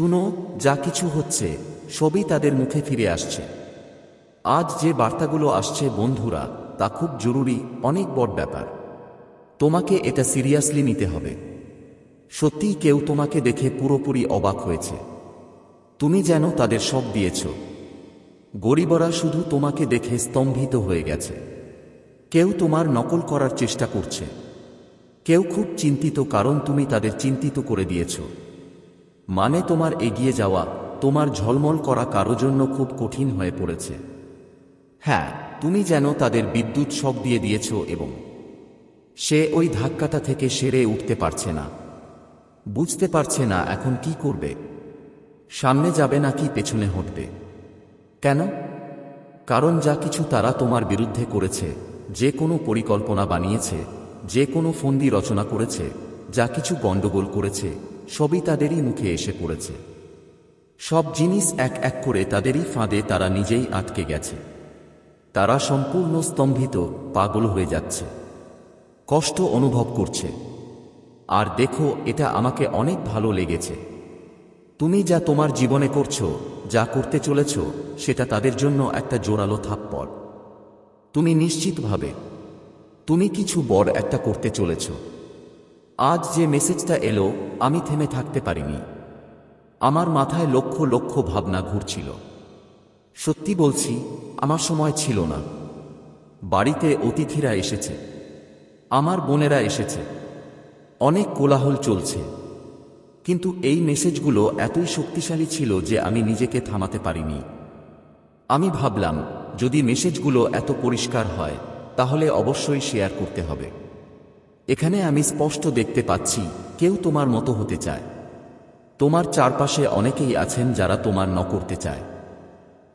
শুনো, যা কিছু হচ্ছে, সবই তাদের মুখে ফিরে আসছে। আজ যে বার্তাগুলো আসছে বন্ধুরা, তা খুব জরুরি, অনেক বড় ব্যাপার। তোমাকে এটা সিরিয়াসলি নিতে হবে। সত্যিই কেউ তোমাকে দেখে পুরোপুরি অবাক হয়েছে। তুমি যেন তাদের সব দিয়েছ। গরিবরা শুধু তোমাকে দেখে স্তম্ভিত হয়ে গেছে। কেউ তোমার নকল করার চেষ্টা করছে। কেউ খুব চিন্তিত কারণ তুমি তাদের চিন্তিত করে দিয়েছ। মানে তোমার এগিয়ে যাওয়া, তোমার ঝলমল করা কারও জন্য খুব কঠিন হয়ে পড়েছে। হ্যাঁ তুমি যেন তাদের বিদ্যুৎ শক দিয়ে দিয়েছ এবং সে ওই ধাক্কাটা থেকে সেরে উঠতে পারছে না। বুঝতে পারছে না এখন কি করবে। সামনে যাবে নাকি পেছনে হটবে। কেন? কারণ যা কিছু তারা তোমার বিরুদ্ধে করেছে, যে কোনো পরিকল্পনা বানিয়েছে, যে কোনো ফন্দি রচনা করেছে, যা কিছু গণ্ডগোল করেছে সবই তাদেরই মুখে এসে পড়েছে। সব জিনিস এক এক করে তাদেরই ফাঁদে তারা নিজেই আটকে গেছে। তারা সম্পূর্ণ স্তম্ভিত, পাগল হয়ে যাচ্ছে। কষ্ট অনুভব করছে। আর দেখো, এটা আমাকে অনেক ভালো লেগেছে। তুমি যা তোমার জীবনে করছ, যা করতে চলেছ, সেটা তাদের জন্য একটা জোরালো থাপ্পড়। তুমি নিশ্চিতভাবে, তুমি কিছু বড় একটা করতে চলেছ। আজ যে মেসেজটা এলো, আমি থেমে থাকতে পারিনি। আমার মাথায় লক্ষ লক্ষ ভাবনা ঘুরছিল। সত্যি বলছি, আমার সময় ছিল না। বাড়িতে অতিথিরা এসেছে। আমার বোনেরা এসেছে। অনেক কোলাহল চলছে। কিন্তু এই মেসেজগুলো এতই শক্তিশালী ছিল যে আমি নিজেকে থামাতে পারিনি। আমি ভাবলাম, যদি মেসেজগুলো এত পরিষ্কার হয়, তাহলে অবশ্যই শেয়ার করতে হবে। এখানে আমি স্পষ্ট দেখতে পাচ্ছি, কেউ তোমার মতো হতে চায়। তোমার চারপাশে অনেকেই আছেন যারা তোমার ন করতে চায়।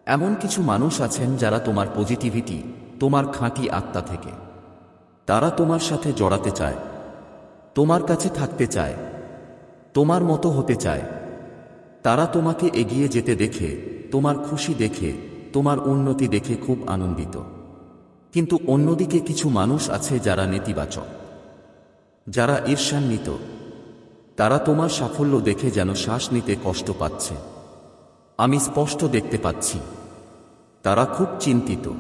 এমন কিছু মানুষ আছেন যারা তোমার পজিটিভিটি তোমার খাঁটি আত্মা থেকে। তারা তোমার সাথে জড়াতে চায়। তোমার কাছে থাকতে চায়। তোমার মতো হতে চায়। তারা তোমাকে এগিয়ে যেতে দেখে, তোমার খুশি দেখে, তোমার উন্নতি দেখে খুব আনন্দিত। কিন্তু অন্যদিকে কিছু মানুষ আছে যারা নেতিবাচক। যারা ঈর্ষান্বিত, তারা তোমার সাফল্য দেখে যেন শ্বাস নিতে কষ্ট পাচ্ছে। আমি স্পষ্ট দেখতে পাচ্ছি। তারা খুব চিন্তিত।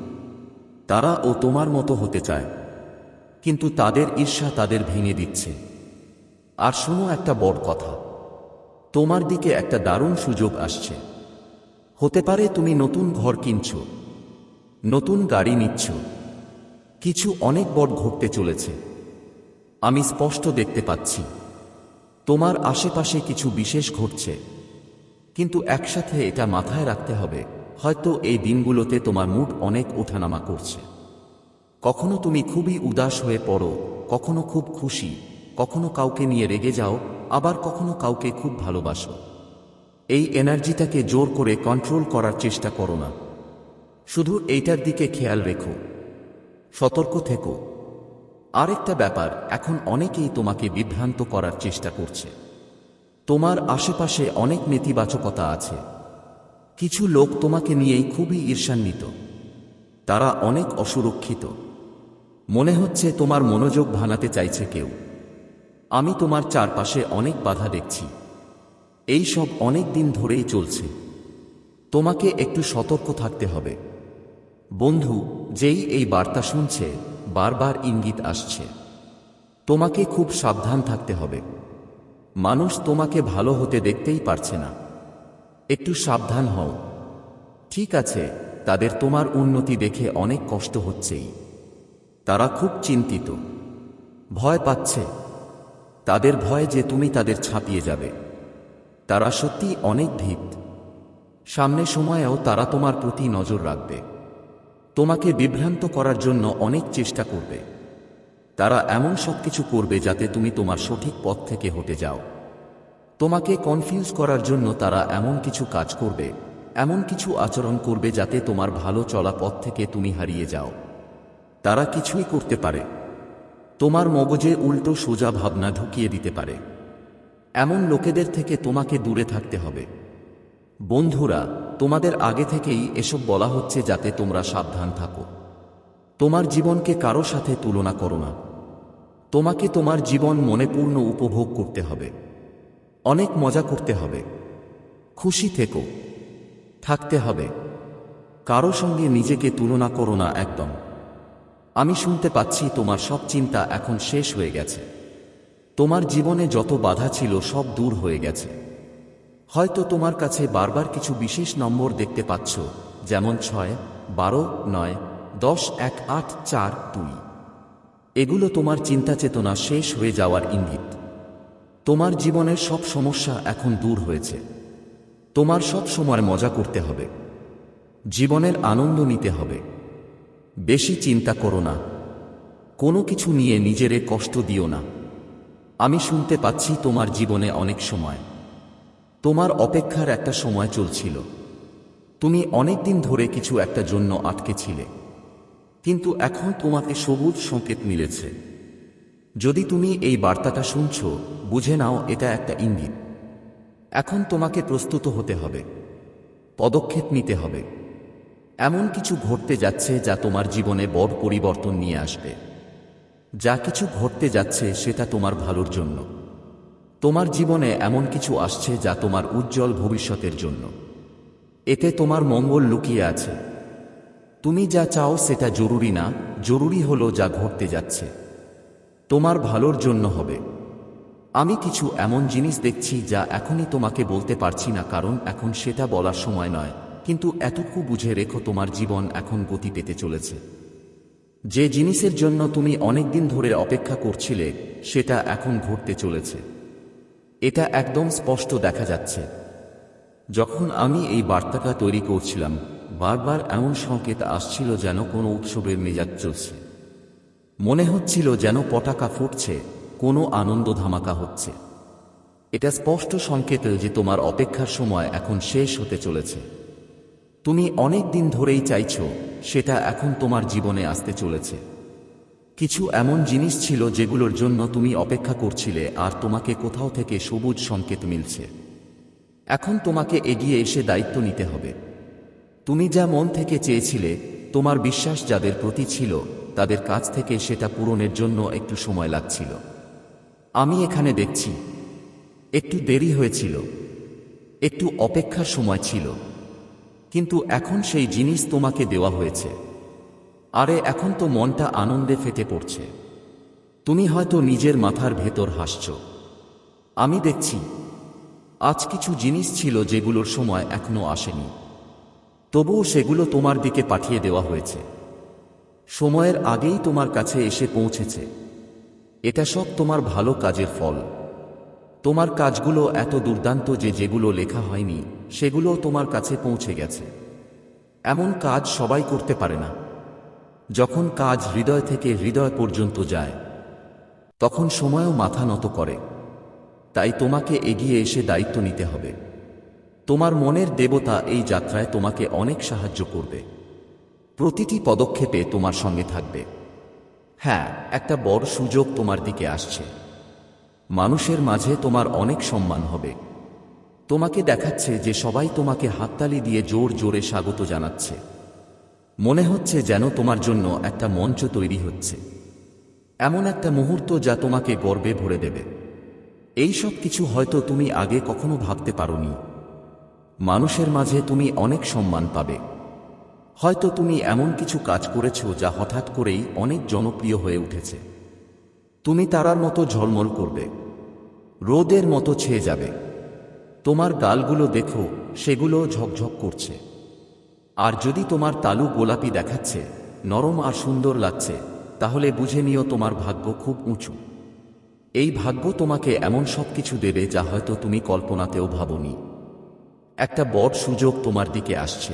তারা ও তোমার মতো হতে চায়। কিন্তু তাদের ঈর্ষা তাদের ভেঙে দিচ্ছে। আর শোনো একটা বড় কথা। তোমার দিকে একটা দারুণ সুযোগ আসছে। হতে পারে তুমি নতুন ঘর কিনছ, নতুন গাড়ি নিচ্ছ। কিছু অনেক বড় ঘটতে চলেছে। আমি স্পষ্ট দেখতে পাচ্ছি। তোমার আশেপাশে কিছু বিশেষ ঘটছে। কিন্তু একসাথে এটা মাথায় রাখতে হবে, হয়তো এই দিনগুলোতে তোমার মুড অনেক ওঠানামা করছে। কখনো তুমি খুবই উদাস হয়ে পড়ো, কখনো খুব খুশি, কখনো কাউকে নিয়ে রেগে যাও, আবার কখনো কাউকে খুব ভালোবাসো। এই এনার্জিটাকে জোর করে কন্ট্রোল করার চেষ্টা করো না। শুধু এইটার দিকে খেয়াল রেখো। সতর্ক থেকো। আরেকটা ব্যাপার, এখন অনেকেই তোমাকে বিভ্রান্ত করার চেষ্টা করছে। তোমার আশেপাশে অনেক নেতিবাচকতা আছে। কিছু লোক তোমাকে নিয়েই খুবই ঈর্ষান্বিত। তারা অনেক অসুরক্ষিত। মনে হচ্ছে তোমার মনোযোগ ভানাতে চাইছে কেউ। আমি তোমার চারপাশে অনেক বাধা দেখছি। এই সব অনেক দিন ধরেই চলছে। তোমাকে একটু সতর্ক থাকতে হবে। বন্ধু, যেই এই বার্তা শুনছে বারবার ইঙ্গিত আসছে। তোমাকে খুব সাবধান থাকতে হবে। মানুষ তোমাকে ভালো হতে দেখতেই পারছে না। একটু সাবধান হও। ঠিক আছে, তাদের তোমার উন্নতি দেখে অনেক কষ্ট হচ্ছেই। তারা খুব চিন্তিত। ভয় পাচ্ছে। তাদের ভয় যে তুমি তাদের ছাপিয়ে যাবে। তারা সত্যি অনেক ভীত। সামনে সময়েও তারা তোমার প্রতি নজর রাখবে। তোমাকে বিভ্রান্ত করার জন্য অনেক চেষ্টা করবে। তারা এমন সব কিছু করবে যাতে তুমি তোমার সঠিক পথ থেকে হতে যাও। তোমাকে কনফিউজ করার জন্য তারা এমন কিছু কাজ করবে, এমন কিছু আচরণ করবে যাতে তোমার ভালো চলা পথ থেকে তুমি হারিয়ে যাও। তারা কিছুই করতে পারে। তোমার মগজে উল্টো সোজা ভাবনা ঢুকিয়ে দিতে পারে। এমন লোকেদের থেকে তোমাকে দূরে থাকতে হবে। বন্ধুরা, তোমাদের আগে থেকেই এসব বলা হচ্ছে যাতে তোমরা সাবধান থাকো। তোমার জীবনকে কারও সাথে তুলনা করো না। তোমাকে তোমার জীবন মনেপূর্ণ উপভোগ করতে হবে। অনেক মজা করতে হবে। খুশি থেকো। থাকতে হবে। কারও সঙ্গে নিজেকে তুলনা করো না একদম। আমি শুনতে পাচ্ছি তোমার সব চিন্তা এখন শেষ হয়ে গেছে। তোমার জীবনে যত বাধা ছিল সব দূর হয়ে গেছে। হয়তো তোমার কাছে বারবার কিছু বিশেষ নম্বর দেখতে পাচ্ছ, যেমন ছয়, বারো, নয়, দশ, এক, আট, চার, দুই। এগুলো তোমার চিন্তা চেতনা শেষ হয়ে যাওয়ার ইঙ্গিত। তোমার জীবনের সব সমস্যা এখন দূর হয়েছে। তোমার সব সময় মজা করতে হবে। জীবনের আনন্দ নিতে হবে। বেশি চিন্তা করো না। কোনো কিছু নিয়ে নিজেরে কষ্ট দিও না। আমি শুনতে পাচ্ছি তোমার জীবনে অনেক সময়। তোমার অপেক্ষার একটা সময় চলছিল। তুমি অনেক দিন ধরে কিছু একটা জন্য আটকে ছিলে। কিন্তু এখন তোমাকে সবুজ সংকেত মিলেছে। যদি তুমি এই বার্তাটা শুনছ, বুঝে নাও এটা একটা ইঙ্গিত। এখন তোমাকে প্রস্তুত হতে হবে। পদক্ষেপ নিতে হবে। এমন কিছু ঘটতে যাচ্ছে যা তোমার জীবনে বড় পরিবর্তন নিয়ে আসবে। যা কিছু ঘটতে যাচ্ছে সেটা তোমার ভালোর জন্য। তোমার জীবনে এমন কিছু আসছে যা তোমার উজ্জ্বল ভবিষ্যতের জন্য। এতে তোমার মঙ্গল লুকিয়ে আছে। তুমি যা চাও সেটা জরুরি না, জরুরি হলো যা ঘটতে যাচ্ছে। তোমার ভালোর জন্য হবে। আমি কিছু এমন জিনিস দেখছি যা এখনই তোমাকে বলতে পারছি না, কারণ এখন সেটা বলার সময় নয়, কিন্তু এতটুকু বুঝে রেখো তোমার জীবন এখন গতি পেতে চলেছে। যে জিনিসের জন্য তুমি অনেক দিন ধরে অপেক্ষা করছিলে, সেটা এখন ঘটতে চলেছে। এটা একদম স্পষ্ট দেখা যাচ্ছে। যখন আমি এই বার্তাটা তৈরি করছিলাম, বারবার এমন সংকেত আসছিল যেন কোনো উৎসবের মেজাজ চলছে। মনে হচ্ছিল যেন পটাকা ফুটছে, কোনো আনন্দ ধামাকা হচ্ছে। এটা স্পষ্ট সংকেত যে তোমার অপেক্ষার সময় এখন শেষ হতে চলেছে। তুমি অনেক দিন ধরেই চাইছ, সেটা এখন তোমার জীবনে আসতে চলেছে। কিছু এমন জিনিস ছিল যেগুলোর জন্য তুমি অপেক্ষা করছিলে আর তোমাকে কোথাও থেকে সবুজ সংকেত মিলছে। এখন তোমাকে এগিয়ে এসে দায়িত্ব নিতে হবে। তুমি যা মন থেকে চেয়েছিলে, তোমার বিশ্বাস যাদের প্রতি ছিল, তাদের কাছ থেকে সেটা পূরণের জন্য একটু সময় লাগছিল। আমি এখানে দেখছি। একটু দেরি হয়েছিল। একটু অপেক্ষার সময় ছিল। কিন্তু এখন সেই জিনিস তোমাকে দেওয়া হয়েছে। আরে এখন তো মনটা আনন্দে ফেটে পড়ছে। তুমি হয়তো নিজের মাথার ভেতর হাসছ। আমি দেখছি, আজ কিছু জিনিস ছিল যেগুলোর সময় এখনও আসেনি। তবুও সেগুলো তোমার দিকে পাঠিয়ে দেওয়া হয়েছে। সময়ের আগেই তোমার কাছে এসে পৌঁছেছে। এটা সব তোমার ভালো কাজের ফল। তোমার কাজগুলো এত দুর্দান্ত যে যেগুলো লেখা হয়নি সেগুলো তোমার কাছে পৌঁছে গেছে। এমন কাজ সবাই করতে পারে না। যখন কাজ হৃদয় থেকে হৃদয় পর্যন্ত যায়, তখন সময়ও মাথা নত করে। তাই তোমাকে এগিয়ে এসে দায়িত্ব নিতে হবে। তোমার মনের দেবতা এই যাত্রায় তোমাকে অনেক সাহায্য করবে। প্রতিটি পদক্ষেপে তোমার সঙ্গে থাকবে। হ্যাঁ একটা বড় সুযোগ তোমার দিকে আসছে। মানুষের মাঝে তোমার অনেক সম্মান হবে। তোমাকে দেখাচ্ছে যে সবাই তোমাকে হাততালি দিয়ে জোর জোরে স্বাগত জানাচ্ছে। মনে হচ্ছে যেন তোমার জন্য একটা মঞ্চ তৈরি হচ্ছে। এমন একটা মুহূর্ত যা তোমাকে গর্বে ভরে দেবে। এই সব কিছু হয়তো তুমি আগে কখনো ভাবতে পারোনি। মানুষের মাঝে তুমি অনেক সম্মান পাবে। হয়তো তুমি এমন কিছু কাজ করেছ যা হঠাৎ করেই অনেক জনপ্রিয় হয়ে উঠেছে। তুমি তারার মতো ঝলমল করবে। রোদের মতো ছেয়ে যাবে। তোমার গালগুলো দেখো, সেগুলো ঝকঝক করছে। আর যদি তোমার তালু গোলাপি দেখাচ্ছে, নরম আর সুন্দর লাগছে, তাহলে বুঝে নিও তোমার ভাগ্য খুব উঁচু। এই ভাগ্য তোমাকে এমন সব কিছু দেবে যা হয়তো তুমি কল্পনাতেও ভাবনি। একটা বড় সুযোগ তোমার দিকে আসছে।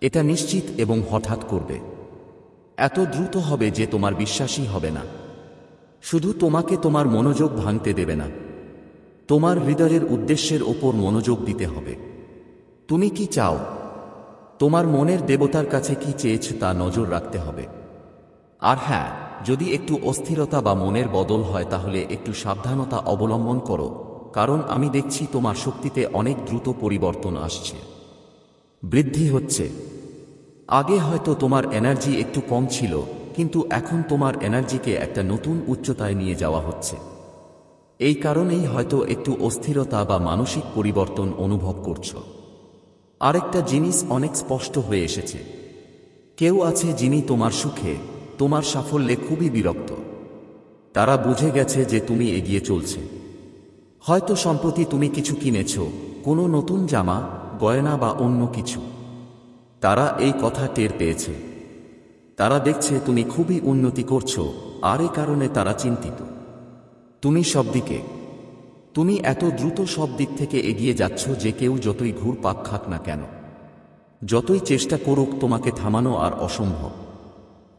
এটা নিশ্চিত এবং হঠাৎ করবে। এত দ্রুত হবে যে তোমার বিশ্বাসই হবে না। শুধু তোমাকে তোমার মনোযোগ ভাঙতে দেবে না। তোমার হৃদয়ের উদ্দেশ্যের ওপর মনোযোগ দিতে হবে। তুমি কি চাও? তোমার মনের দেবতার কাছে কি চেয়েছ তা নজর রাখতে হবে। আর হ্যাঁ যদি একটু অস্থিরতা বা মনের বদল হয় তাহলে একটু সাবধানতা অবলম্বন করো, কারণ আমি দেখছি তোমার শক্তিতে অনেক দ্রুত পরিবর্তন আসছে। বৃদ্ধি হচ্ছে। আগে হয়তো তোমার এনার্জি একটু কম ছিল, কিন্তু এখন তোমার এনার্জিকে একটা নতুন উচ্চতায় নিয়ে যাওয়া হচ্ছে। এই কারণেই হয়তো একটু অস্থিরতা বা মানসিক পরিবর্তন অনুভব করছ। আরেকটা জিনিস অনেক স্পষ্ট হয়ে এসেছে। কেউ আছে যিনি তোমার সুখে, তোমার সাফল্যে খুবই বিরক্ত। তারা বুঝে গেছে যে তুমি এগিয়ে চলছে। হয়তো সম্প্রতি তুমি কিছু কিনেছ, কোনো নতুন জামা, গয়না বা অন্য কিছু। তারা এই কথা টের পেয়েছে। তারা দেখছে তুমি খুবই উন্নতি করছ, আর এ কারণে তারা চিন্তিত। তুমি সব দিকে তুমি এত দ্রুত সব দিক থেকে এগিয়ে যাচ্ছ যে কেউ যতই ঘুর পাক খাক না কেন। যতই চেষ্টা করুক তোমাকে থামানো আর অসম্ভব।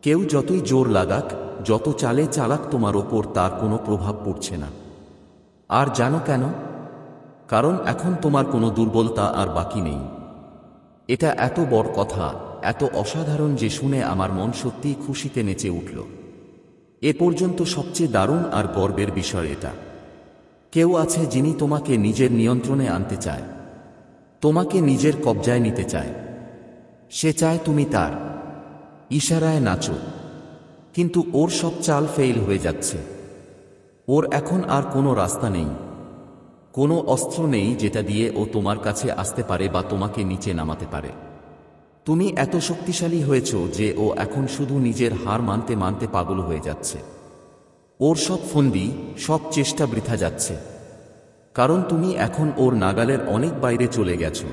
কেউ যতই জোর লাগাক, যত চালে চালাক তোমার ওপর তার কোনো প্রভাব পড়ছে না। আর জানো কেন? কারণ এখন তোমার কোনো দুর্বলতা আর বাকি নেই। এটা এত বড় কথা, এত অসাধারণ যে শুনে আমার মন সত্যিই খুশিতে নেচে উঠল। এ পর্যন্ত সবচেয়ে দারুণ আর গর্বের বিষয় এটা। কেউ আছে যিনি তোমাকে নিজের নিয়ন্ত্রণে আনতে চায়। তোমাকে নিজের কবজায় নিতে চায়। সে চায় তুমি তার। ইশারায় নাচো। কিন্তু ওর সব চাল ফেইল হয়ে যাচ্ছে। ওর এখন আর কোনো রাস্তা নেই। কোনো অস্ত্র নেই যেটা দিয়ে ও তোমার কাছে আসতে পারে বা তোমাকে নিচে নামাতে পারে। তুমি এত শক্তিশালী হয়েছ যে ও এখন শুধু নিজের হার মানতে মানতে পাগল হয়ে যাচ্ছে। ওর সব ফন্দি, সব চেষ্টা বৃথা যাচ্ছে। কারণ তুমি এখন ওর নাগালের অনেক বাইরে চলে গেছো।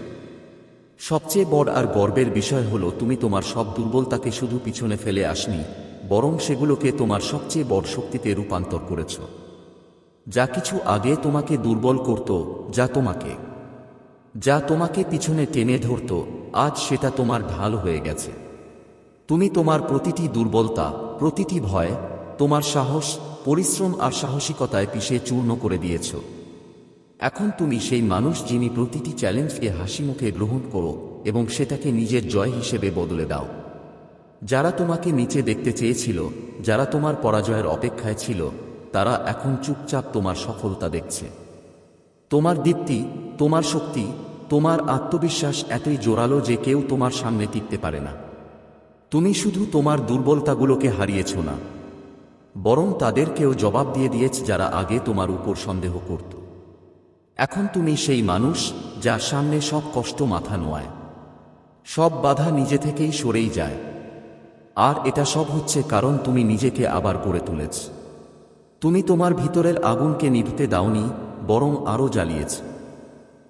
সবচেয়ে বড় আর গর্বের বিষয় হলো, তুমি তোমার সব দুর্বলতাকে শুধু পিছনে ফেলে আসনি, বরং সেগুলোকে তোমার সবচেয়ে বড় শক্তিতে রূপান্তর করেছ। যা কিছু আগে তোমাকে দুর্বল করত, যা তোমাকে যা তোমাকে পিছনে টেনে ধরত, আজ সেটা তোমার ঢাল হয়ে গেছে। তুমি তোমার প্রতিটি দুর্বলতা, প্রতিটি ভয় তোমার সাহস, পরিশ্রম আর সাহসিকতায় পিষে চূর্ণ করে দিয়েছ। এখন তুমি সেই মানুষ যিনি প্রতিটি চ্যালেঞ্জকে হাসি মুখে গ্রহণ করো এবং সেটাকে নিজের জয় হিসেবে বদলে দাও। যারা তোমাকে নিচে দেখতে চেয়েছিল, যারা তোমার পরাজয়ের অপেক্ষায় ছিল, তারা এখন চুপচাপ তোমার সফলতা দেখছে। তোমার দীপ্তি, তোমার শক্তি, তোমার আত্মবিশ্বাস এতই জোরালো যে কেউ তোমার সামনে টিকতে পারে না। তুমি শুধু তোমার দুর্বলতাগুলোকে হারিয়েছ না বরং তাদেরকেও জবাব দিয়ে দিয়েছ যারা আগে তোমার উপর সন্দেহ করত। এখন তুমি সেই মানুষ যার সামনে সব কষ্ট মাথা নোয়ায়। সব বাধা নিজে থেকেই সরেই যায়। আর এটা সব হচ্ছে কারণ তুমি নিজেকে আবার গড়ে তুলেছ। তুমি তোমার ভিতরের আগুনকে নিভতে দাওনি, বরং আরও জ্বালিয়েছ।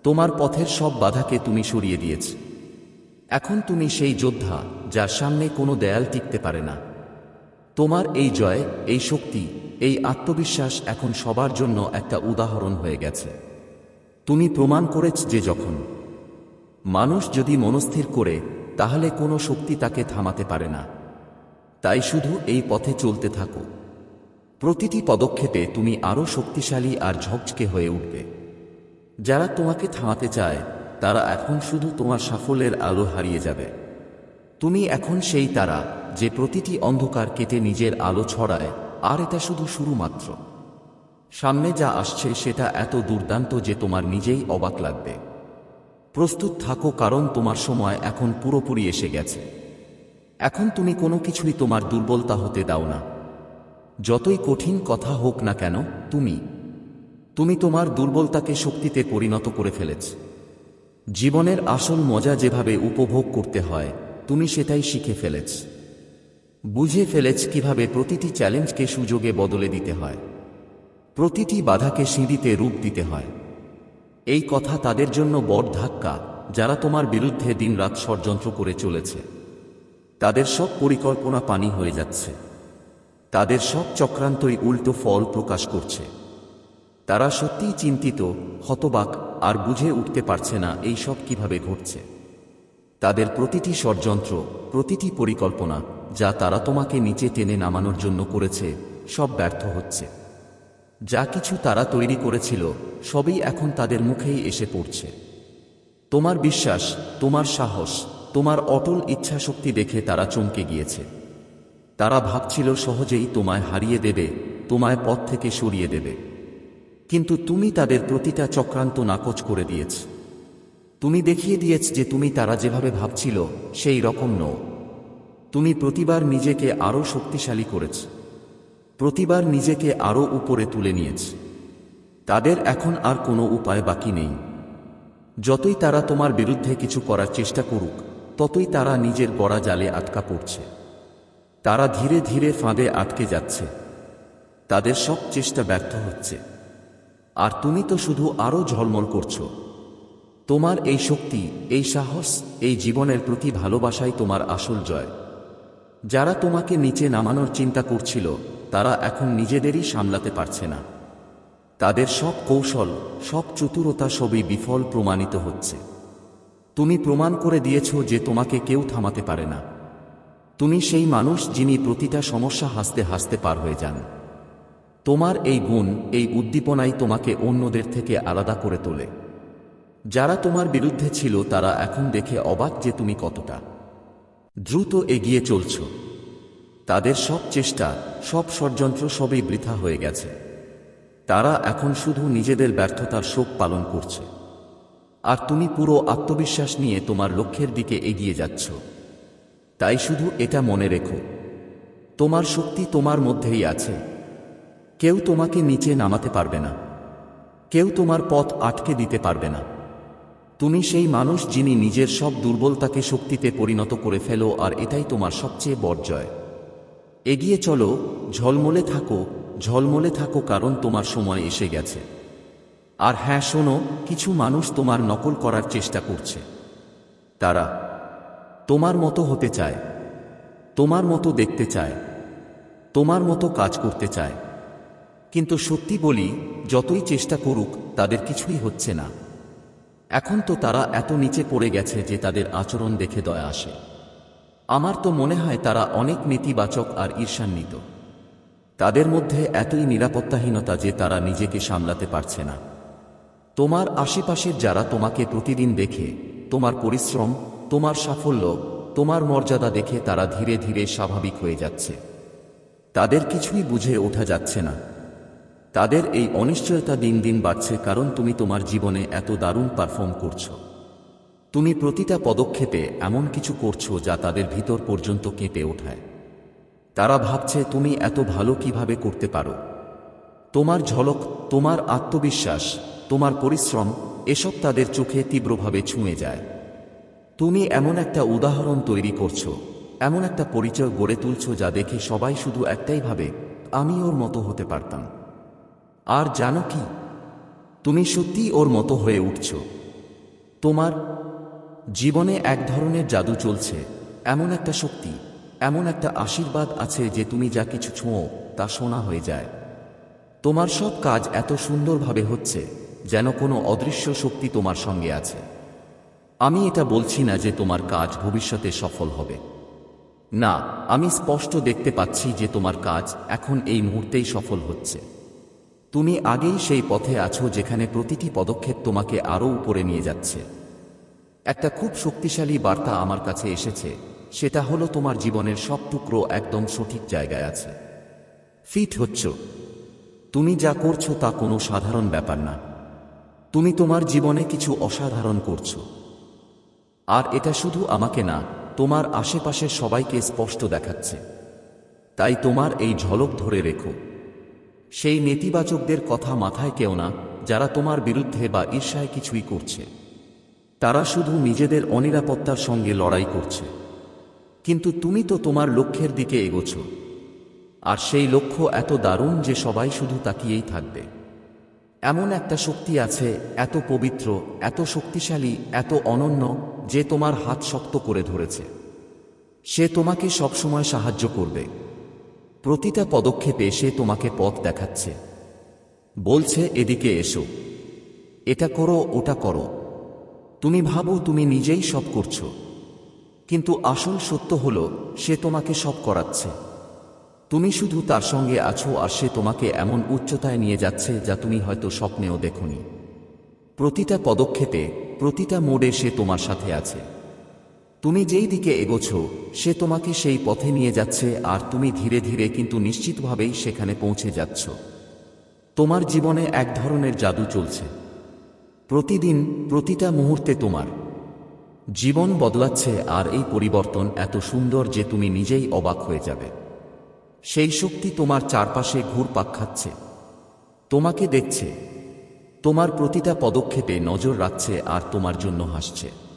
তোমার পথের সব বাধাকে তুমি সরিয়ে দিয়েছ। এখন তুমি সেই যোদ্ধা যার সামনে কোনো দেয়াল টিকতে পারে না। তোমার এই জয়, এই শক্তি, এই আত্মবিশ্বাস এখন সবার জন্য একটা উদাহরণ হয়ে গেছে। তুমি প্রমাণ করেছ যে যখন মানুষ যদি মনস্থির করে, তাহলে কোনো শক্তি তাকে থামাতে পারে না। তাই শুধু এই পথে চলতে থাকো। প্রতিটি পদক্ষেপে তুমি আরও শক্তিশালী আর ঝকঝকে হয়ে উঠবে। যারা তোমাকে থামাতে চায়, তারা এখন শুধু তোমার সাফল্যের আলো হারিয়ে যাবে। তুমি এখন সেই তারা যে প্রতিটি অন্ধকার কেটে নিজের আলো ছড়ায়, আর এটা শুধু শুরু মাত্র সামনে যা আসছে সেটা এত দুর্দান্ত যে তোমার নিজেই অবাক লাগবে। প্রস্তুত থাকো কারণ তোমার সময় এখন পুরোপুরি এসে গেছে। এখন তুমি কোনো কিছুই তোমার দুর্বলতা হতে দাও না। যতই কঠিন কথা হোক না কেন, তুমি। তুমি তোমার দুর্বলতাকে শক্তিতে পরিণত করে ফেলেছ। জীবনের আসল মজা যেভাবে উপভোগ করতে হয় তুমি সেটাই শিখে ফেলেছ। বুঝে ফেলেছ কীভাবে প্রতিটি চ্যালেঞ্জকে সুযোগে বদলে দিতে হয়। প্রতিটি বাধাকে সিঁড়িতে রূপ দিতে হয়। এই কথা তাদের জন্য বড় ধাক্কা, যারা তোমার বিরুদ্ধে দিনরাত ষড়যন্ত্র করে চলেছে। তাদের সব পরিকল্পনা পানি হয়ে যাচ্ছে। তাদের সব চক্রান্তই উল্টো ফল প্রকাশ করছে। তারা সত্যিই চিন্তিত, হতবাক, আর বুঝে উঠতে পারছে না এই সব কীভাবে ঘটছে। তাদের প্রতিটি ষড়যন্ত্র, প্রতিটি পরিকল্পনা যা তারা তোমাকে নিচে টেনে নামানোর জন্য করেছে, সব ব্যর্থ হচ্ছে। যা কিছু তারা তৈরি করেছিল, সবই এখন তাদের মুখেই এসে পড়ছে। তোমার বিশ্বাস, তোমার সাহস, তোমার অটল ইচ্ছাশক্তি দেখে তারা চমকে গিয়েছে। তারা ভাবছিল সহজেই তোমায় হারিয়ে দেবে, তোমায় পথ থেকে সরিয়ে দেবে। কিন্তু তুমি তাদের প্রতিটা চক্রান্ত নাকচ করে দিয়েছ। তুমি দেখিয়ে দিয়েছ যে তুমি তারা যেভাবে ভাবছিল, সেই রকম নও। তুমি প্রতিবার নিজেকে আরও শক্তিশালী করেছ। প্রতিবার নিজেকে আরও উপরে তুলে নিয়েছ। তাদের এখন আর কোনো উপায় বাকি নেই। যতই তারা তোমার বিরুদ্ধে কিছু করার চেষ্টা করুক, ততই তারা নিজের গড়া জালে আটকা পড়ছে। তারা ধীরে ধীরে ফাঁদে আটকে যাচ্ছে। তাদের সব চেষ্টা ব্যর্থ হচ্ছে। আর তুমি তো শুধু আরও ঝলমল করছ। তোমার এই শক্তি, এই সাহস, এই জীবনের প্রতি ভালোবাসাই তোমার আসল জয়। যারা তোমাকে নিচে নামানোর চিন্তা করছিল, তারা এখন নিজেদেরই সামলাতে পারছে না। তাদের সব কৌশল, সব চতুরতা সবই বিফল প্রমাণিত হচ্ছে। তুমি প্রমাণ করে দিয়েছ যে তোমাকে কেউ থামাতে পারে না। তুমি সেই মানুষ যিনি প্রতিটা সমস্যা হাসতে হাসতে পার হয়ে যান। তোমার এই গুণ, এই উদ্দীপনাই তোমাকে অন্যদের থেকে আলাদা করে তোলে। যারা তোমার বিরুদ্ধে ছিল, তারা এখন দেখে অবাক যে তুমি কতটা। দ্রুত এগিয়ে চলছ। তাদের সব চেষ্টা, সব ষড়যন্ত্র সবই বৃথা হয়ে গেছে। তারা এখন শুধু নিজেদের ব্যর্থতার শোক পালন করছে। আর তুমি পুরো আত্মবিশ্বাস নিয়ে তোমার লক্ষ্যের দিকে এগিয়ে যাচ্ছ। তাই শুধু এটা মনে রেখো। তোমার শক্তি তোমার মধ্যেই আছে। কেউ তোমাকে নিচে নামাতে পারবে না। কেউ তোমার পথ আটকে দিতে পারবে না। তুমি সেই মানুষ যিনি নিজের সব দুর্বলতাকে শক্তিতে পরিণত করে ফেলো, আর এটাই তোমার সবচেয়ে বর্জয় এগিয়ে চলো, ঝলমলে থাকো ঝলমলে থাকো কারণ তোমার সময় এসে গেছে। আর হ্যাঁ শোনো, কিছু মানুষ তোমার নকল করার চেষ্টা করছে। তারা তোমার মতো হতে চায়, তোমার মতো দেখতে চায়, তোমার মতো কাজ করতে চায়। কিন্তু সত্যি বলি, যতই চেষ্টা করুক, তাদের কিছুই হচ্ছে না। এখন তো তারা এত নিচে পড়ে গেছে যে তাদের আচরণ দেখে দয়া আসে। আমার তো মনে হয় তারা অনেক নেতিবাচক আর ঈর্ষান্বিত। তাদের মধ্যে এতই নিরাপত্তাহীনতা যে তারা নিজেকে সামলাতে পারছে না। তোমার আশেপাশের যারা তোমাকে প্রতিদিন দেখে, তোমার পরিশ্রম, তোমার সাফল্য, তোমার মর্যাদা দেখে তারা ধীরে ধীরে স্বাভাবিক হয়ে যাচ্ছে। তাদের কিছুই বুঝে ওঠা যাচ্ছে না। তাদের এই অনিশ্চয়তা দিন দিন বাড়ছে কারণ তুমি তোমার জীবনে এত দারুণ পারফর্ম করছ। তুমি প্রতিটা পদক্ষেপে এমন কিছু করছ যা তাদের ভিতর পর্যন্ত কেঁপে ওঠায়। তারা ভাবছে, তুমি এত ভালো কীভাবে করতে পারো? তোমার ঝলক, তোমার আত্মবিশ্বাস, তোমার পরিশ্রম, এসব তাদের চোখে তীব্রভাবে ছুঁয়ে যায়। তুমি এমন একটা উদাহরণ তৈরি করছ, এমন একটা পরিচয় গড়ে তুলছো যা দেখে সবাই শুধু একটাই ভাবে, আমি ওর মতো হতে পারতাম। আর জানো কি? তুমি সত্যি ওর মতো হয়ে উঠছ। তোমার জীবনে এক ধরনের জাদু চলছে, এমন একটা শক্তি, এমন একটা আশীর্বাদ আছে যে তুমি যা কিছু ছোঁও তা শোনা হয়ে যায়। তোমার সব কাজ এত সুন্দরভাবে হচ্ছে, যেন কোনো অদৃশ্য শক্তি তোমার সঙ্গে আছে। আমি এটা বলছি না যে তোমার কাজ ভবিষ্যতে সফল হবে। না, আমি স্পষ্ট দেখতে পাচ্ছি যে তোমার কাজ এখন এই মুহূর্তেই সফল হচ্ছে। তুমি আগেই সেই পথে আছো যেখানে প্রতিটি পদক্ষেপ তোমাকে আরও উপরে নিয়ে যাচ্ছে। একটা খুব শক্তিশালী বার্তা আমার কাছে এসেছে, সেটা হলো তোমার জীবনের সব টুকরো একদম সঠিক জায়গায় আছে। ফিট হচ্ছ। তুমি যা করছ তা কোনো সাধারণ ব্যাপার না। তুমি তোমার জীবনে কিছু অসাধারণ করছ। আর এটা শুধু আমাকে না, তোমার আশেপাশের সবাইকে স্পষ্ট দেখাচ্ছে। তাই তোমার এই ঝলক ধরে রেখো। সেই নেতিবাচকদের কথা মাথায় কেউ না, যারা তোমার বিরুদ্ধে বা ঈর্ষায় কিছুই করছে। তারা শুধু নিজেদের অনিরাপত্তার সঙ্গে লড়াই করছে। কিন্তু তুমি তো তোমার লক্ষ্যের দিকে এগোছ। আর সেই লক্ষ্য এত দারুণ যে সবাই শুধু তাকিয়েই থাকবে। এমন একটা শক্তি আছে, এত পবিত্র, এত শক্তিশালী, এত অনন্য, যে তোমার হাত শক্ত করে ধরেছে। সে তোমাকে সবসময় সাহায্য করবে। প্রতিটা পদক্ষেপে সে তোমাকে পথ দেখাচ্ছে। বলছে, এদিকে এসো। এটা করো, ওটা করো। তুমি ভাবো, তুমি নিজেই সব করছ। কিন্তু আসল সত্য হলো, সে তোমাকে সব করাচ্ছে। তুমি শুধু তার সঙ্গে আছো আর সে তোমাকে এমন উচ্চতায় নিয়ে যাচ্ছে যা তুমি হয়তো স্বপ্নেও দেখনি। প্রতিটা পদক্ষেপে, প্রতিটা মোড়ে সে তোমার সাথে আছে। তুমি যেই দিকে এগোছ, সে তোমাকে সেই পথে নিয়ে যাচ্ছে আর তুমি ধীরে ধীরে কিন্তু নিশ্চিতভাবেই সেখানে পৌঁছে যাচ্ছ। তোমার জীবনে এক ধরনের জাদু চলছে। প্রতিদিন প্রতিটা মুহূর্তে তোমার। জীবন বদলাচ্ছে আর এই পরিবর্তন এত সুন্দর যে তুমি নিজেই অবাক হয়ে যাবে। সেই শক্তি তোমার চারপাশে ঘুরপাক খাচ্ছে। তোমাকে দেখছে। তোমার প্রতিটা পদক্ষেপে নজর রাখছে আর তোমার জন্য হাসছে।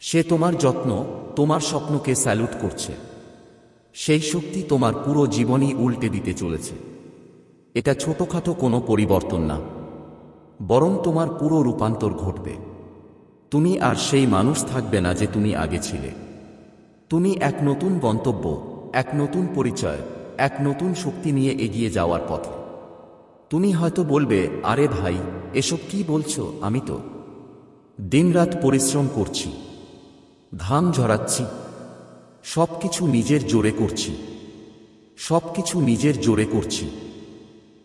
সে তোমার যত্ন, তোমার স্বপ্নকে স্যালুট করছে। সেই শক্তি তোমার পুরো জীবনই উল্টে দিতে চলেছে। এটা ছোটখাটো কোনো পরিবর্তন না। বরং তোমার পুরো রূপান্তর ঘটবে। তুমি আর সেই মানুষ থাকবে না যে তুমি আগে ছিলে। তুমি এক নতুন গন্তব্য, এক নতুন পরিচয়, এক নতুন শক্তি নিয়ে এগিয়ে যাওয়ার পথে। তুমি হয়তো বলবে, আরে ভাই, এসব কি বলছো? আমি তো দিনরাত পরিশ্রম করছি। ঘাম ঝরাচ্ছি। সব কিছু নিজের জোরে করছি। সব কিছু নিজের জোরে করছি।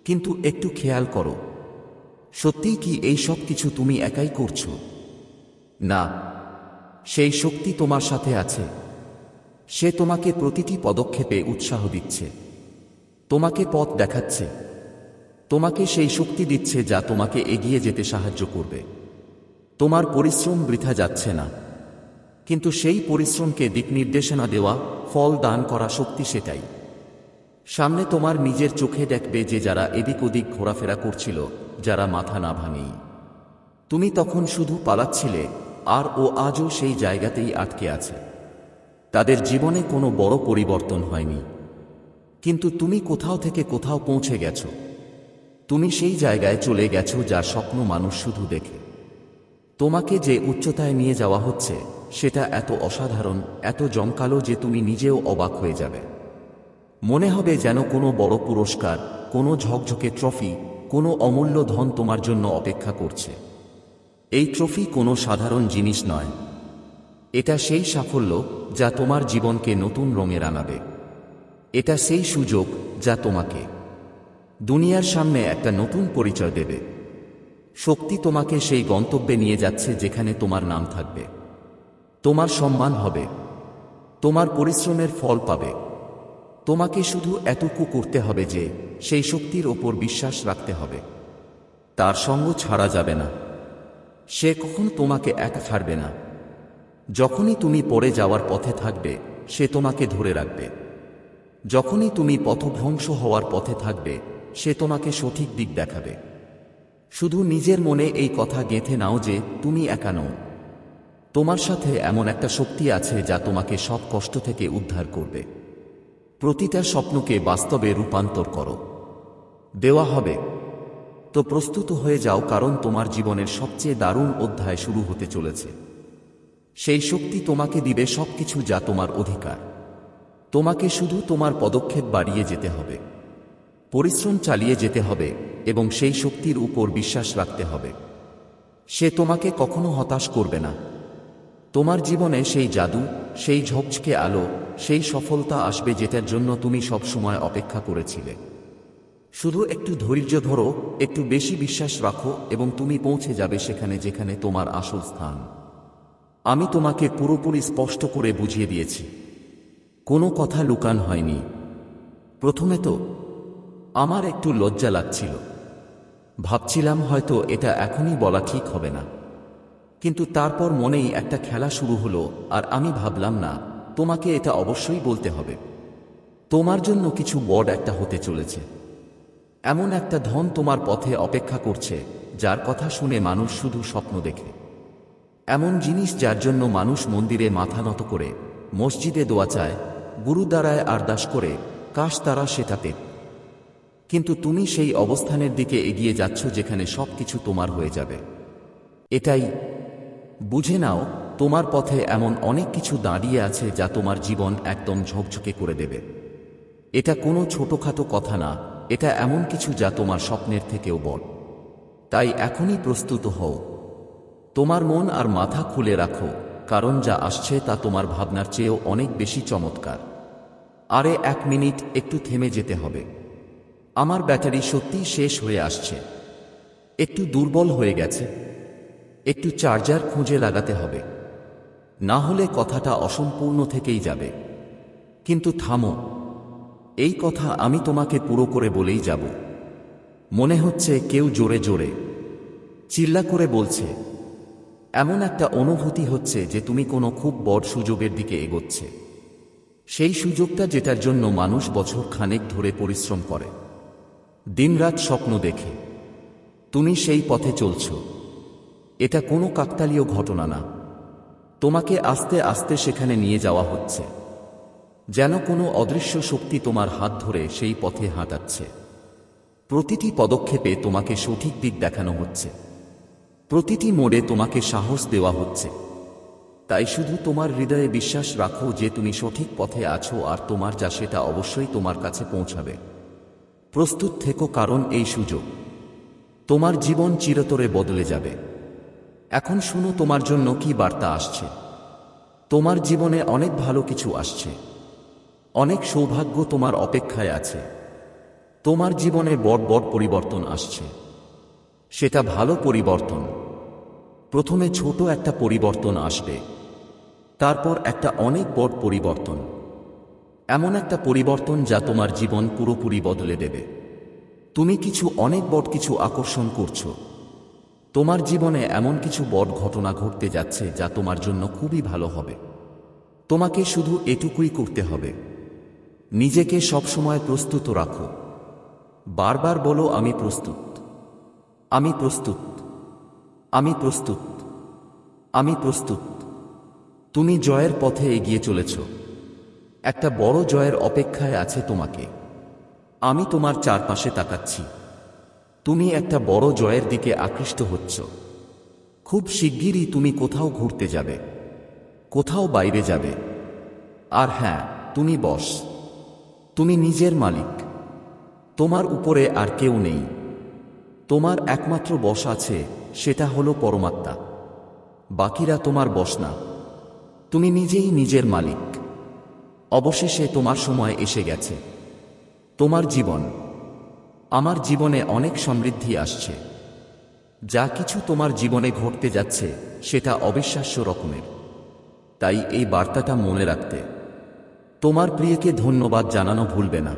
কিন্তু একটু খেয়াল করো। সত্যিই কি এই সব কিছু তুমি একাই করছ? না। সেই শক্তি তোমার সাথে আছে। সে তোমাকে প্রতিটি পদক্ষেপে উৎসাহ দিচ্ছে। তোমাকে পথ দেখাচ্ছে। তোমাকে সেই শক্তি দিচ্ছে যা তোমাকে এগিয়ে যেতে সাহায্য করবে। তোমার পরিশ্রম বৃথা যাচ্ছে না। কিন্তু সেই পরিশ্রমকে দিক নির্দেশনা দেওয়া, ফল দান করা শক্তি সেটাই। সামনে তোমার নিজের চোখে দেখবে যে যারা এদিক ওদিক ঘোরাফেরা করছিল, যারা মাথা না ভাঙেই। তুমি তখন শুধু পালাচ্ছিলে, আর ও আজও সেই জায়গাতেই আটকে আছে। তাদের জীবনে কোনো বড় পরিবর্তন হয়নি। কিন্তু তুমি কোথাও থেকে কোথাও পৌঁছে গেছো। তুমি সেই জায়গায় চলে গেছো যার স্বপ্ন মানুষ শুধু দেখে। তোমাকে যে উচ্চতায় নিয়ে যাওয়া হচ্ছে সেটা এত অসাধারণ, এত জমকালো যে তুমি নিজেও অবাক হয়ে যাবে। মনে হবে যেন কোনো বড় পুরস্কার, কোনো ঝকঝকে ট্রফি, কোনো অমূল্য ধন তোমার জন্য অপেক্ষা করছে। এই ট্রফি কোনো সাধারণ জিনিস নয়। এটা সেই সাফল্য যা তোমার জীবনকে নতুন রঙে রাঙাবে। এটা সেই সুযোগ যা তোমাকে দুনিয়ার সামনে একটা নতুন পরিচয় দেবে। শক্তি তোমাকে সেই গন্তব্যে নিয়ে যাচ্ছে যেখানে তোমার নাম থাকবে। তোমার সম্মান হবে। তোমার পরিশ্রমের ফল পাবে। তোমাকে শুধু এতটুকু করতে হবে যে সেই শক্তির ওপর বিশ্বাস রাখতে হবে। তার সঙ্গ ছাড়া যাবে না। সে কখনো তোমাকে একা ছাড়বে না। যখনই তুমি পড়ে যাওয়ার পথে থাকবে, সে তোমাকে ধরে রাখবে। যখনই তুমি পথভ্রংশ হওয়ার পথে থাকবে, সে তোমাকে সঠিক দিক দেখাবে। শুধু নিজের মনে এই কথা গেঁথে নাও যে তুমি একা নও। তোমার সাথে এমন একটা শক্তি আছে যা তোমাকে সব কষ্ট থেকে উদ্ধার করবে। প্রতিটা স্বপ্নকে বাস্তবে রূপান্তর করো। দেওয়া হবে। তো প্রস্তুত হয়ে যাও, কারণ তোমার জীবনের সবচেয়ে দারুণ অধ্যায় শুরু হতে চলেছে। সেই শক্তি তোমাকে দিবে সবকিছু যা তোমার অধিকার। তোমাকে শুধু তোমার পদক্ষেপ বাড়িয়ে যেতে হবে। পরিশ্রম চালিয়ে যেতে হবে এবং সেই শক্তির উপর বিশ্বাস রাখতে হবে। সে তোমাকে কখনো হতাশ করবে না। তোমার জীবনে সেই জাদু, সেই ঝকঝকে আলো, সেই সফলতা আসবে যেটার জন্য তুমি সব সময় অপেক্ষা করেছিলে। শুধু একটু ধৈর্য ধরো, একটু বেশি বিশ্বাস রাখো এবং তুমি পৌঁছে যাবে সেখানে যেখানে তোমার আসল স্থান। আমি তোমাকে পুরোপুরি স্পষ্ট করে বুঝিয়ে দিয়েছি। কোনো কথা লুকান হয়নি। প্রথমে তো আমার একটু লজ্জা লাগছিল। ভাবছিলাম হয়তো এটা এখনই বলা ঠিক হবে না। কিন্তু তারপর মনেই একটা খেলা শুরু হলো, আর আমি ভাবলাম, না, তোমাকে এটা অবশ্যই বলতে হবে। তোমার জন্য কিছু বড় একটা হতে চলেছে। এমন একটা ধন তোমার পথে অপেক্ষা করছে, যার কথা শুনে মানুষ শুধু স্বপ্ন দেখে। এমন জিনিস যার জন্য মানুষ মন্দিরে মাথা নত করে, মসজিদে দোয়া চায়, গুরুদ্বারায় আরদাস করে, কাশ তারা সেটাতে কিন্তু তুমি সেই অবস্থানের দিকে এগিয়ে যাচ্ছ যেখানে সব কিছু তোমার হয়ে যাবে। এটাই বুঝে নাও, তোমার পথে এমন অনেক কিছু দাঁড়িয়ে আছে যা তোমার জীবন একদম ঝকঝকে করে দেবে। এটা কোনো ছোটখাটো কথা না, এটা এমন কিছু যা তোমার স্বপ্নের থেকেও বড়। তাই এখনই প্রস্তুত হও। তোমার মন আর মাথা খুলে রাখো, কারণ যা আসছে তা তোমার ভাবনার চেয়েও অনেক বেশি চমৎকার। আরে এক মিনিট, একটু থেমে যেতে হবে। আমার ব্যাটারি সত্যিই শেষ হয়ে আসছে। একটু দুর্বল হয়ে গেছে। একটু চার্জার খুঁজে লাগাতে হবে। না হলে কথাটা অসম্পূর্ণ থেকেই যাবে। কিন্তু থামো। এই কথা আমি তোমাকে পুরো করে বলেই যাব। মনে হচ্ছে কেউ জোরে জোরে চিল্লা করে বলছে, এমন একটা অনুভূতি হচ্ছে যে তুমি কোনো খুব বড় সুযোগের দিকে এগোচ্ছে। সেই সুযোগটা যেটার জন্য মানুষ বছর খানেক ধরে পরিশ্রম করে। দিনরাত স্বপ্ন দেখে। তুমি সেই পথে চলছ। এটা কোনো কাকতালীয় ঘটনা না। তোমাকে আস্তে আস্তে সেখানে নিয়ে যাওয়া হচ্ছে। যেন কোনো অদৃশ্য শক্তি তোমার হাত ধরে সেই পথে হাঁটাচ্ছে। প্রতিটি পদক্ষেপে তোমাকে সঠিক দিক দেখানো হচ্ছে। প্রতিটি মোড়ে তোমাকে সাহস দেওয়া হচ্ছে। তাই শুধু তোমার হৃদয়ে বিশ্বাস রাখো যে তুমি সঠিক পথে আছো আর তোমার যা সেটা অবশ্যই তোমার কাছে পৌঁছাবে। প্রস্তুত থেকো কারণ এই সুযোগ। তোমার জীবন চিরতরে বদলে যাবে। এখন শুনো তোমার জন্য কি বার্তা আসছে। তোমার জীবনে অনেক ভালো কিছু আসছে। অনেক সৌভাগ্য তোমার অপেক্ষায় আছে। তোমার জীবনে বড় বড় পরিবর্তন আসছে। সেটা ভালো পরিবর্তন। প্রথমে ছোট একটা পরিবর্তন আসবে। তারপর একটা অনেক বড় পরিবর্তন। এমন একটা পরিবর্তন যা তোমার জীবন পুরোপুরি বদলে দেবে। তুমি কিছু অনেক বড় কিছু আকর্ষণ করছ। তোমার জীবনে এমন কিছু বড় ঘটনা ঘটতে যাচ্ছে যা তোমার জন্য খুবই ভালো হবে। তোমাকে শুধু এটুকুই করতে হবে। নিজেকে সবসময় প্রস্তুত রাখো। বারবার বলো, আমি প্রস্তুত। আমি প্রস্তুত। আমি প্রস্তুত। আমি প্রস্তুত। তুমি জয়ের পথে এগিয়ে চলেছ। একটা বড় জয়ের অপেক্ষায় আছে তোমাকে। আমি তোমার চারপাশে তাকাচ্ছি। তুমি একটা বড় জয়ের দিকে আকৃষ্ট হচ্ছ। খুব শিগগিরই তুমি কোথাও ঘুরতে যাবে। কোথাও বাইরে যাবে। আর হ্যাঁ তুমি বস। তুমি নিজের মালিক। তোমার উপরে আর কেউ নেই। তোমার একমাত্র বস আছে, সেটা হলো পরমাত্মা। বাকিরা তোমার বস না। তুমি নিজেই নিজের মালিক। অবশেষে তোমার সময় এসে গেছে। তোমার জীবন। আমার জীবনে অনেক সমৃদ্ধি আসছে। যা কিছু তোমার জীবনে ঘটতে যাচ্ছে, সেটা অবিশ্বাস্য রকমের। তাই এই বার্তাটা মনে রাখতে। তোমার প্রিয়কে ধন্যবাদ জানানো ভুলবে না।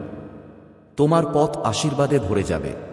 তোমার পথ আশীর্বাদে ভরে যাবে।